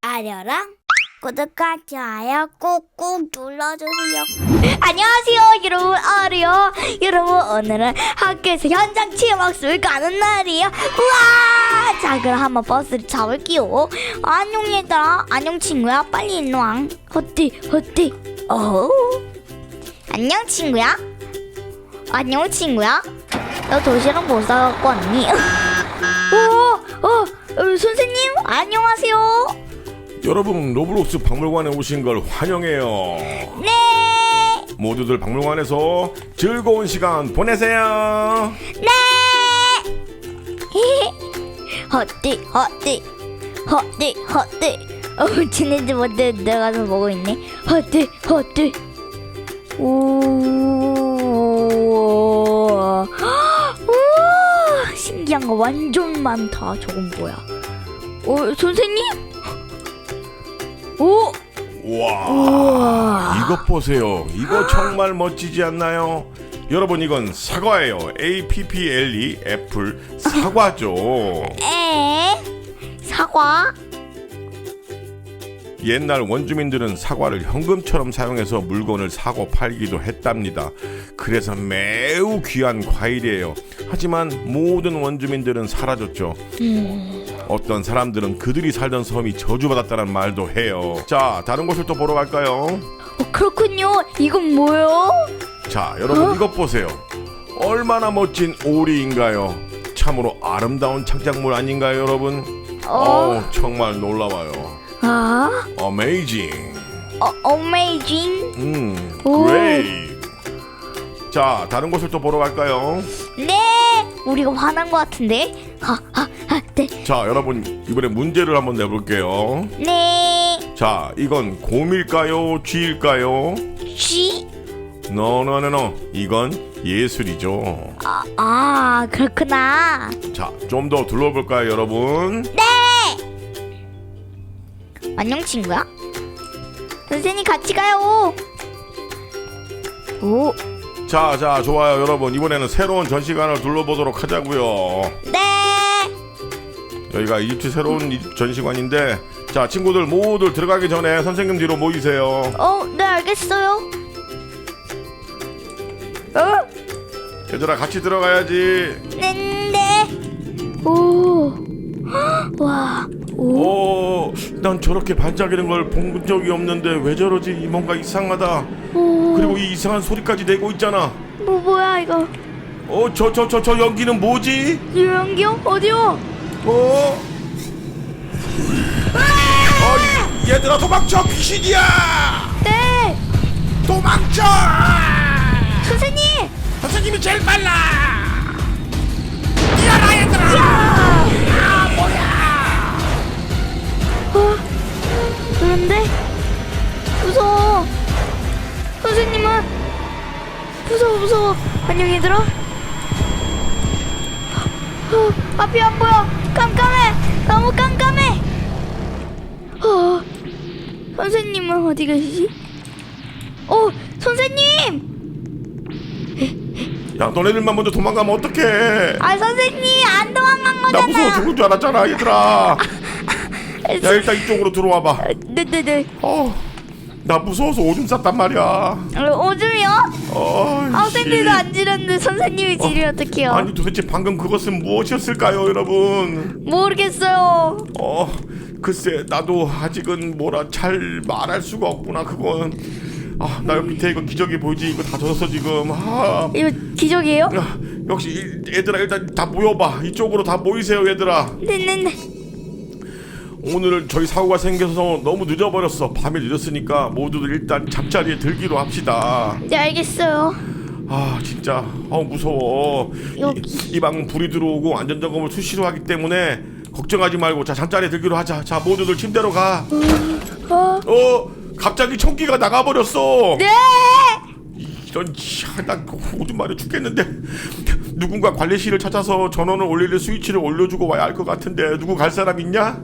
아려랑 구독과 좋아요 꾹꾹 눌러주세요. 안녕하세요, 여러분. 아리요. 여러분, 오늘은 학교에서 현장 체험 학습을 가는 날이에요. 우와! 자, 그럼 한번 버스를 잡을게요. 안녕, 얘들아. 안녕, 친구야. 빨리 일로 와. 어때, 어때? 어 안녕, 친구야. 안녕, 친구야. 너 도시락 못 사갖고 왔니? 어, 선생님, 안녕하세요. 여러분 로블록스 박물관에 오신 걸 환영해요. 네, 모두들 박물관에서 즐거운 시간 보내세요. 네. 헛디, 헛디, 헛디, 헛디. 어, 지네들 뭔데 내가서 보고 있네. 헛디, 헛디. 오, 오, 신기한 거 완전 많다. 저건 뭐야? 어, 선생님? 오, 와, 우와. 이것 보세요. 이거 정말 멋지지 않나요? 여러분 이건 사과예요. A P P L E 애플 사과죠. 에, 사과. 옛날 원주민들은 사과를 현금처럼 사용해서 물건을 사고 팔기도 했답니다. 그래서 매우 귀한 과일이에요. 하지만 모든 원주민들은 사라졌죠. 어떤 사람들은 그들이 살던 섬이 저주받았다는 말도 해요. 자, 다른 곳을 또 보러 갈까요? 어, 그렇군요. 이건 뭐요? 자, 여러분 이것 보세요. 얼마나 멋진 오리인가요? 참으로 아름다운 창작물 아닌가요, 여러분? 어, 어, 정말 놀라워요. 아, 어메이징. 어, 어메이징. 음, 오. 그레이. 자, 다른 곳을 또 보러 갈까요? 네, 우리가 화난 것 같은데. 하, 하, 하, 네, 자, 여러분 이번에 문제를 한번 내볼게요. 네. 자, 이건 곰일까요, 쥐일까요? G. 노노노노, 이건 예술이죠. 아, 아, 그렇구나. 자, 좀 더 둘러볼까요, 여러분? 안녕 친구야. 선생님 같이 가요. 오, 자, 자, 좋아요, 여러분. 이번에는 새로운 전시관을 둘러보도록 하자고요. 네. 여기가 이집트 새로운 이집트 전시관인데, 자, 친구들 모두 들어가기 전에 선생님 뒤로 모이세요. 어, 네 알겠어요. 어, 얘들아, 같이 들어가야지. 네, 네. 오, 와, 오. 오, 난 저렇게 반짝이는 걸 본 적이 없는데 왜 저러지? 뭔가 이상하다. 오. 그리고 이 이상한 소리까지 내고 있잖아. 뭐 뭐야 이거? 어, 저 저 저 저 연기는 뭐지? 유연기요? 어디요? 어? 어, 얘들아 도망쳐 귀신이야! 네, 도망쳐! 선생님. 선생님이 제일 빨라! 안녕 얘들아. 어, 앞이 안 보여. 깜깜해. 너무 깜깜해. 어, 선생님은 어디 계시지? 어, 선생님. 야 너네들만 먼저 도망가면 어떡해? 아 선생님 안 도망간 나 무서워 거잖아. 죽을 줄 알았잖아 얘들아. 야 일단 이쪽으로 들어와봐. 네네네. 어, 나 무서워서 오줌 쌌단 말이야. 어, 오줌이요? 어, 학생들도 안 지렸는데 선생님이 지르면 어 떡해요? 아니 도대체 방금 그것은 무엇이었을까요, 여러분? 모르겠어요. 어, 글쎄 나도 아직은 뭐라 잘 말할 수가 없구나 그건. 아, 나 여기 밑에 이거 기저귀 보이지? 이거 다 젖었어 지금. 아, 이거 기적이에요? 야, 역시 이- 얘들아 일단 다 모여봐. 이쪽으로 다 모이세요, 얘들아. 네네네. 오늘 저희 사고가 생겨서 너무 늦어버렸어. 밤이 늦었으니까 모두들 일단 잠자리에 들기로 합시다. 네 알겠어요. 아 진짜 어 무서워 여기. 이, 이 방은 불이 들어오고 안전점검을 수시로 하기 때문에 걱정하지 말고 자 잠자리에 들기로 하자 자 모두들 침대로 가 어 어. 갑자기 총기가 나가버렸어 네. 이런 나 오줌 마려 죽겠는데 누군가 관리실을 찾아서 전원을 올리는 스위치를 올려주고 와야 할 것 같은데 누구 갈 사람 있냐?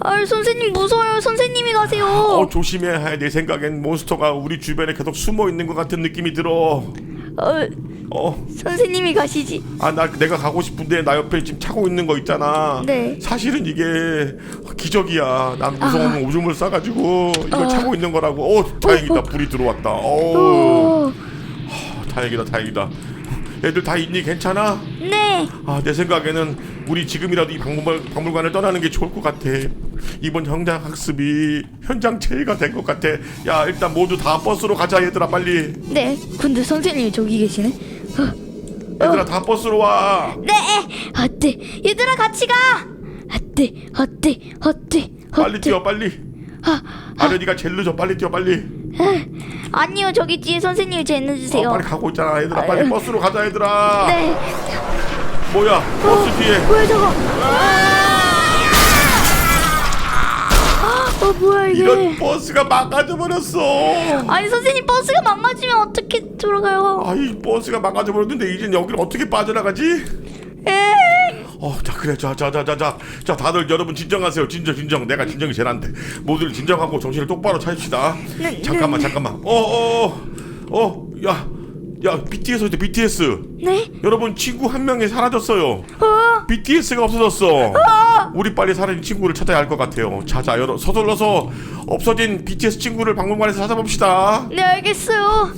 아 선생님 무서워요. 선생님이 가세요. 어 조심해 내 생각엔 몬스터가 우리 주변에 계속 숨어 있는 것 같은 느낌이 들어 어, 어, 선생님이 가시지. 아 나 내가 가고 싶은데 나 옆에 지금 차고 있는 거 있잖아. 네. 사실은 이게 기적이야. 난 무서우면 오줌을 싸가지고 이걸 차고 있는 거라고. 어, 다행이다. 불이 들어왔다. 어, 오, 다행이다, 다행이다. 애들 다 있니? 괜찮아? 네. 아, 내 생각에는 우리 지금이라도 이 박물관, 박물관을 떠나는 게 좋을 것 같아. 이번 현장 학습이 현장 체의가 된 것 같아. 야, 일단 모두 다 버스로 가자, 얘들아, 빨리. 네. 근데 선생님이 저기 계시네. 얘들아, 다 버스로 와. 네. 어때? 얘들아 같이 가. 어때? 어때? 어때? 빨리 뛰어, 빨리. 아련이가 제일 늦어, 빨리 뛰어, 빨리. 아니요, 저기 뒤에 선생님이 늦으세요. 어, 빨리 가고 있잖아, 얘들아, 빨리 버스로 가자, 얘들아. 네. 뭐야, 버스 뒤에. 뭐야 저거? 어 뭐야 이게? 이런 버스가 망가져 버렸어. 아니 선생님 버스가 망가지면 어떻게 들어가요? 아, 이 버스가 망가져 버렸는데 이젠 여기를 어떻게 빠져나가지? 에? 어, 자 그래, 자, 자, 자, 자, 자, 자, 다들 여러분 진정하세요, 진정, 진정. 내가 진정이 제일 안 돼. 모두들 진정하고 정신을 똑바로 차립시다. 네, 잠깐만, 잠깐만. 어, 어, 어, 어, 야, 야, BTS 어때? BTS. 네? 여러분 친구 한 명이 사라졌어요. 어? BTS가 없어졌어. 우리 빨리 사라진 친구를 찾아야 할 것 같아요. 자자, 여러 서둘러서 없어진 BTS 친구를 박물관에서 찾아봅시다. 네 알겠어요.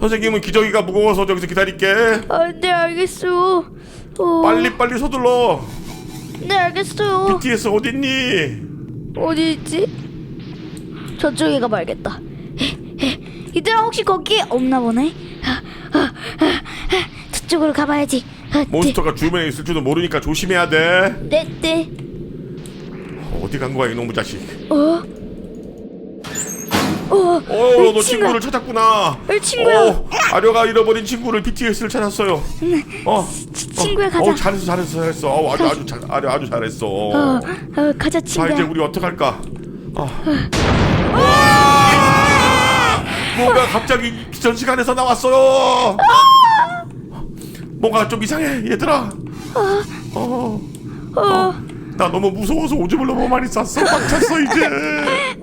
선생님은 기저귀가 무거워서 저기서 기다릴게. 아, 네 알겠어요. 어, 빨리 빨리 서둘러. 네 알겠어요. BTS 어딨니? 어디 있지? 저쪽에 가봐야겠다. 이들아 혹시 거기 없나 보네. 아, 아, 아, 아, 저쪽으로 가봐야지. 아, 몬스터가 주변에 있을 줄도 모르니까 조심해야 돼. 네, 네. 어디 간 거야 이놈의 자식? 어? 어? 어, 이너 친구야. 친구를 찾았구나. 이 친구야. 어, 아려가 잃어버린 친구를 BTS를 찾았어요. 어, 치- 친구야, 어, 가자. 어, 잘했어, 잘했어, 잘했어. 어, 아주 아주 잘, 아려 아주 잘했어. 어, 어 가자 자 친구야. 이제 우리 어떡할까? 아. 와! 뭔가 갑자기 전 시간에서 나왔어요. 뭔가 좀 이상해 얘들아. 어, 어, 나 너무 무서워서 오줌을 너무 많이 쌌어. 꽉 찼어 이제.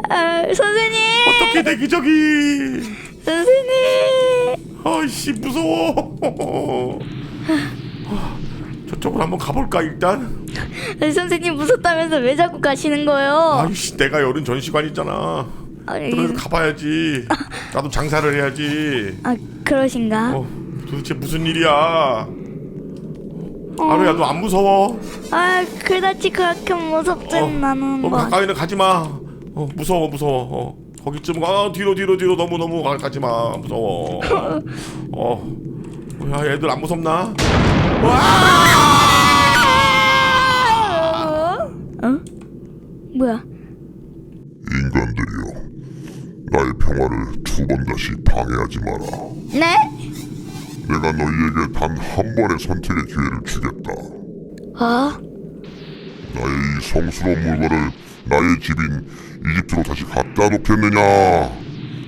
아, 선생님. 어떻게 내 기적이? 선생님. 아이씨 무서워. 저쪽으로 한번 가볼까 일단. 아니, 선생님 무섭다면서 왜 자꾸 가시는 거예요? 아이씨 내가 열은 전시관 있잖아. 아니, 그래서 가봐야지. 나도 장사를 해야지. 아 그러신가? 어, 도대체 무슨 일이야? 아루야 너 안 무서워? 아 그다지 그렇게 무섭진 어, 않은 너무 거. 가까이는 가지 마. 어, 무서워 무서워. 어, 거기쯤 가 뒤로 뒤로 뒤로 너무 너무 가, 가지 마. 무서워. 어, 야 애들 안 무섭나? 어? 뭐야? 인간들이여, 나의 평화를 두 번 다시 방해하지 마라. 네? 내가 너희에게 단 한 번의 선택의 기회를 주겠다. 어? 나의 이 성스러운 물건을 나의 집인 이집트로 다시 갖다 놓겠느냐?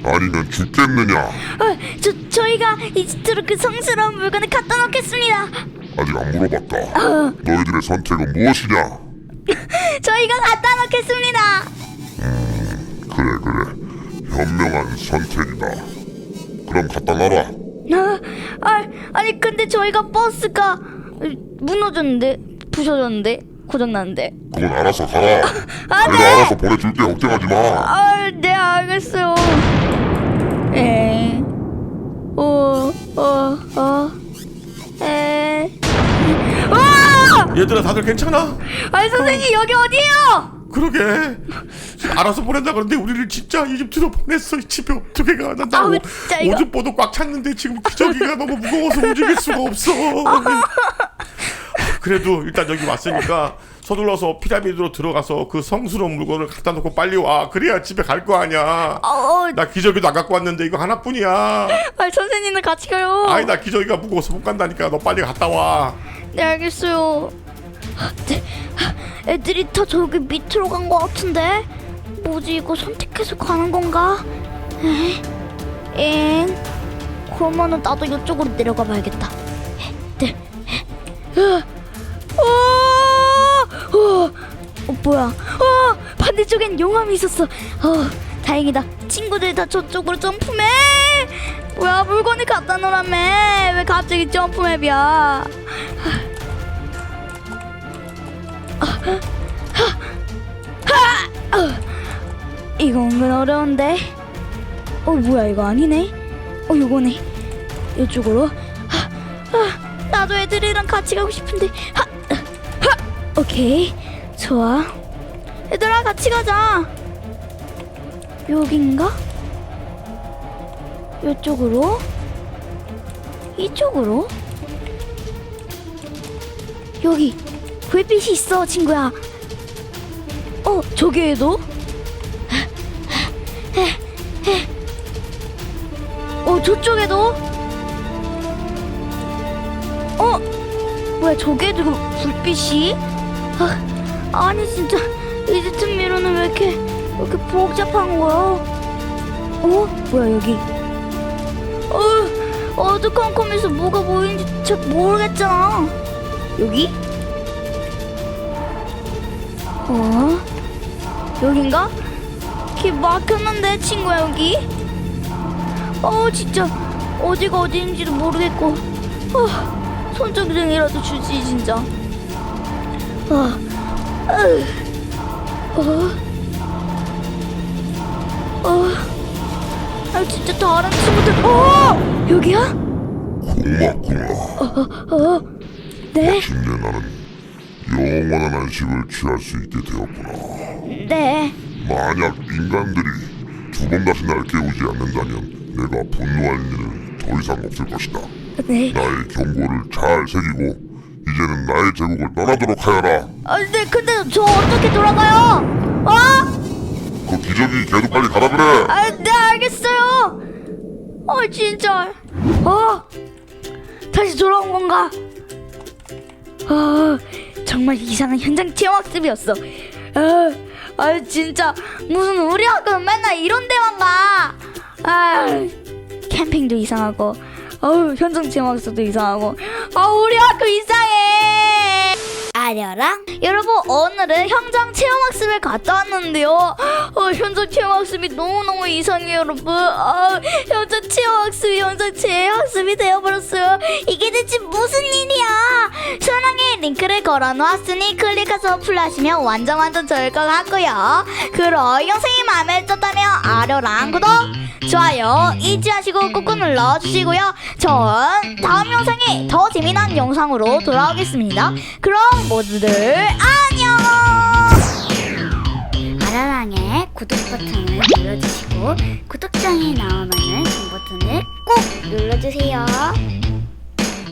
아니면 죽겠느냐? 어, 저 저희가 이집트로 그 성스러운 물건을 갖다 놓겠습니다. 아직 안 물어봤다. 너희들의 선택은 무엇이냐? 저희가 갖다 놓겠습니다. 그래 그래, 현명한 선택이다. 그럼 갖다 놔라. 아, 아, 아니 근데 저희가 버스가 무너졌는데 부셔졌는데 고장났는데. 그건 알아서 가라. 아, 내가 네. 알아서 보내줄게 걱정하지 마. 아, 네 알겠어요. 에, 오, 어, 어, 에, 와! 얘들아 다들 괜찮아? 아니 선생님 여기 어디예요? 그러게. 알아서 보낸다 그러는데 우리를 진짜 이집트로 보냈어. 이 집에 어떻게 가? 난나 아우, 오- 진짜 이거. 오줌보도 꽉 찼는데 지금 기저귀가 너무 무거워서 움직일 수가 없어. 그래도 일단 여기 왔으니까 서둘러서 피라미드로 들어가서 그 성스러운 물건을 갖다 놓고 빨리 와. 그래야 집에 갈 거 아니야. 어, 어, 나 기저귀도 안 갖고 왔는데 이거 하나뿐이야. 아 선생님은 같이 가요. 아이 나 기저귀가 무거워서 못 간다니까. 너 빨리 갔다 와. 네 알겠어요. 아, 네, 아, 애들이 다 저기 밑으로 간 것 같은데 뭐지 이거 선택해서 가는 건가? 에? 엥? 그러면은 나도 이쪽으로 내려가 봐야겠다. 네. 어, 어, 어, 어 뭐야? 어 반대쪽엔 용암이 있었어. 어 다행이다. 친구들 다 저쪽으로 점프해. 뭐야 물건이 갖다 놓으라며 왜 갑자기 점프맵이야 이거 은근 어려운데. 어 뭐야 이거 아니네? 어 요거네. 이쪽으로. 나도 애들이랑 같이 가고 싶은데. 하, 하, 오케이. 좋아. 얘들아 같이 가자. 여긴가? 이쪽으로? 이쪽으로? 여기 불빛이 있어 친구야. 어 저기에도? 어 저쪽에도? 어 뭐야 저기에도 불빛이? 아, 아니 진짜. 이집트 미로는 왜 이렇게 왜 이렇게 복잡한 거야? 어 뭐야 여기? 어 어두컴컴해서 뭐가 보이는지 잘 모르겠잖아. 여기 어? 여긴가? 길 막혔는데 친구야 여기? 어 진짜. 어디가 어디인지도 모르겠고. 어, 손전등이라도 주지 진짜. 어, 으, 어, 어, 아 진짜 다른 친구들. 어! 여기야? 고맙구나. 어, 네, 이제 나는 영원한 안식을 취할 수 있게 되었구나. 네, 만약 인간들이 두 번 다시 날 깨우지 않는다면 내가 분노할 일은 더 이상 없을 것이다. 네. 나의 경고를 잘 새기고 이제는 나의 제국을 떠나도록 하여라. 아, 네, 근데 저 어떻게 돌아가요? 어? 그 기저귀 걔도 빨리 가라 그래. 아, 네, 알겠어요. 어, 진짜. 어? 다시 돌아온 건가? 아, 정말 이상한 현장 체험 학습이었어. 아, 아, 진짜 무슨 우리 학교는 맨날 이런 데만 가. 아, 캠핑도 이상하고, 어우, 현장 체험 학습도 이상하고, 아, 우리 학교 이상해. 아려랑 여러분 오늘은 현장 체험학습을 갔다 왔는데요. 어, 현장 체험학습이 너무너무 이상해요 여러분. 아, 현장 체험학습이 현장 체험학습이 되어버렸어요. 이게 대체 무슨 일이야? 설명에 링크를 걸어놓았으니 클릭해서 플라시면 완전 완전 좋을 것 같고요. 그럼 영상이 마음에 들었다면 아려랑 구독 좋아요 잊지 마시고 꾹꾹 눌러주시고요. 전 다음 영상에 더 재미난 영상으로 돌아오겠습니다. 그럼 모두들 안녕! 아라랑의 구독 버튼을 눌러주시고 구독장이 나오면은 종 버튼을 꼭 눌러주세요